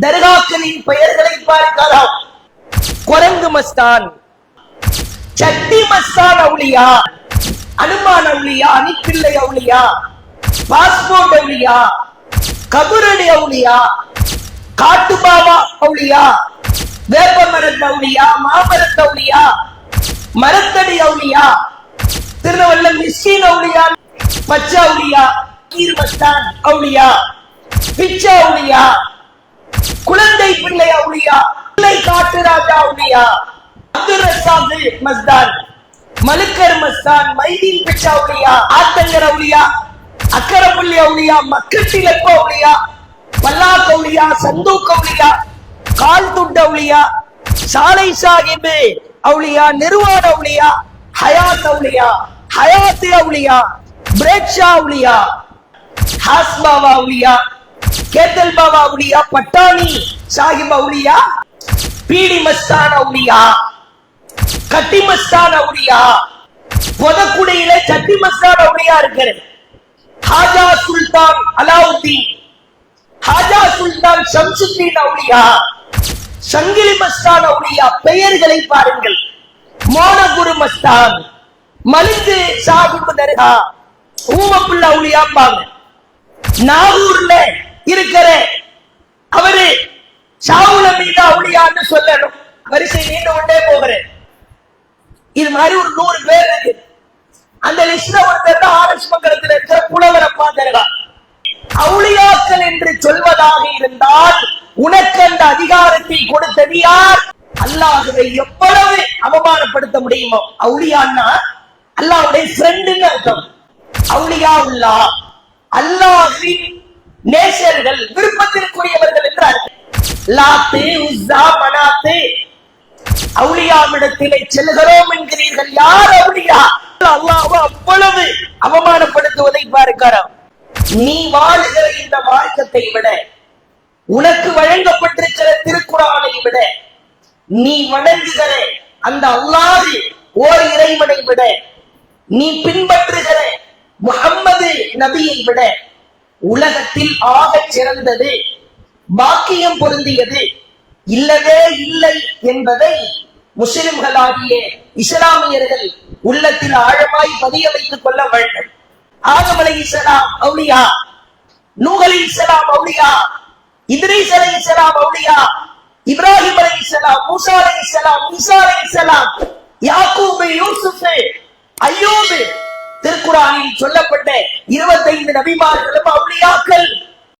தர்காக்களின் பெயர்களை பார்க்கலாம். குரங்கு மஸ்தான் சட்டி மஸ்தான் அவுளியா அனுமான் அவுளியா அணிப்பிள்ளை அவுளியா பாஸ்போர்ட் அவுளியா கபுரடி அவுளியா காட்டுபாவா அவுளியா வேப்ப மரத் அவுளியா மாமரத் அவுளியா மரத்தடி அவுளியா திருநவல்லம் மிஸ்கின் அவுளியா பச்சை அவுளியா கீர் மஸ்தான் அவுளியா பிச்சை அவுளியா குழந்தை பிள்ளை அவுளியா? பிள்ளை காட்டு ராஜா அவுளியா? அப்துல் ரசாக் மஸ்தான். மலுக்கர் மஸ்தான் மைதீன் பிச்சா அவுளியா? ஆத்தங்கர் அவுளியா? அக்கரப்பள்ளி அவுளியா? மக்கட்டிலப்ப அவுளியா? பல்லா கவுளியா சந்தூக் கவுளியா கால் துண்ட அவுளியா? சாலை சாஹிப் அவுளியா? நிர்வாண அவுளியா? ஹயாத் அவுளியா? ஹயாத் அவுளியா? பிரேக்ஷா அவுளியா? ஹாஸ்பாவா அவுளியா? கேத்தல் பாபா அவுளியா பட்டாணி சாஹிப் அவுலியா பீடி மஸ்தான் அவுலியா கட்டி மஸ்தான் அவுலியா பொதக்குடையில சட்டி மஸ்தான் அவுலியா இருக்கிறது. ஹாஜா சுல்தான் அலாவுத்தீன் ஹாஜா சுல்தான் ஷம்சுத்தீன் அவுலியா சங்கிலி மஸ்தான் அவுலியா பெயர்களை பாருங்கள். மோனகுரு மஸ்தான் மலிந்து சாஹிப் தர்கா ஊமப்புள்ள அவுளியாம்பாங்க நாகூர்ல வரிசை நீண்டு கொண்டே போகிறேன். இது மாதிரி ஒரு நூறு பேர் இருக்கு. அந்த லிஸ்ட்ல ஒருத்தர் தான் ஆர்எஸ் மங்கலத்தில் இருக்கிற புலவரப்பா தருகா அவுளியாக்கள் என்று சொல்வதாக இருந்தால் உனக்கு அந்த அதிகாரத்தை கொடுத்தது யார்? அல்லாஹுவை எவ்வளவு அவமானப்படுத்த முடியுமோ அவுளியான்னா அல்லாஹுடைய ஃப்ரெண்டுன்னு அர்த்தம். அவுளியா உள்ளா அல்லாஹின் நேசர்கள் விருப்பத்திற்குரியவர்கள் என்று அர்த்தம் லாத்து உஸ்ஸா அவுளியாவிடத்திலே செல்கிறோம் என்கிறீர்கள். யார் அவுளியா? அல்லாஹ் அவ்வளவு அவமானப்படுத்துவதை பார்க்கிறோம் நீ வாழுகிற இந்த மார்க்கத்தை விட உனக்கு வழங்கப்பட்டிருக்கிற திருக்குறானை விட நீ வணங்குகிற அந்த அல்லாது ஓர் இறைவனை விட நீ பின்பற்றுகிற முகம்மது நபியை விட உலகத்தில் ஆகச் சிறந்தது பாக்கியம் பொருந்தியது இல்லவே இல்லை என்பதை முஸ்லிம்களாகிய இஸ்லாமியர்கள் உள்ளத்தில் ஆழமாய் பதிய வைத்துக் கொள்ள வேண்டும். ஆதமலை இஸ்லாம் அவுளியா நூகலி இஸ்லாம் அவுளியா இத்ரீஸ் அலை இஸ்லாம் அவுளியா இப்ராஹிம் அலை இஸ்லாம் மூசா அலை இஸ்லாம் ஈசா அலை இஸ்லாம் யாக்கூபு யூசுப் ஐயோபு. திருக்குறானில் சொல்லப்பட்ட இருபத்தைந்து நபிமார்களும் அவுளியாக்கள்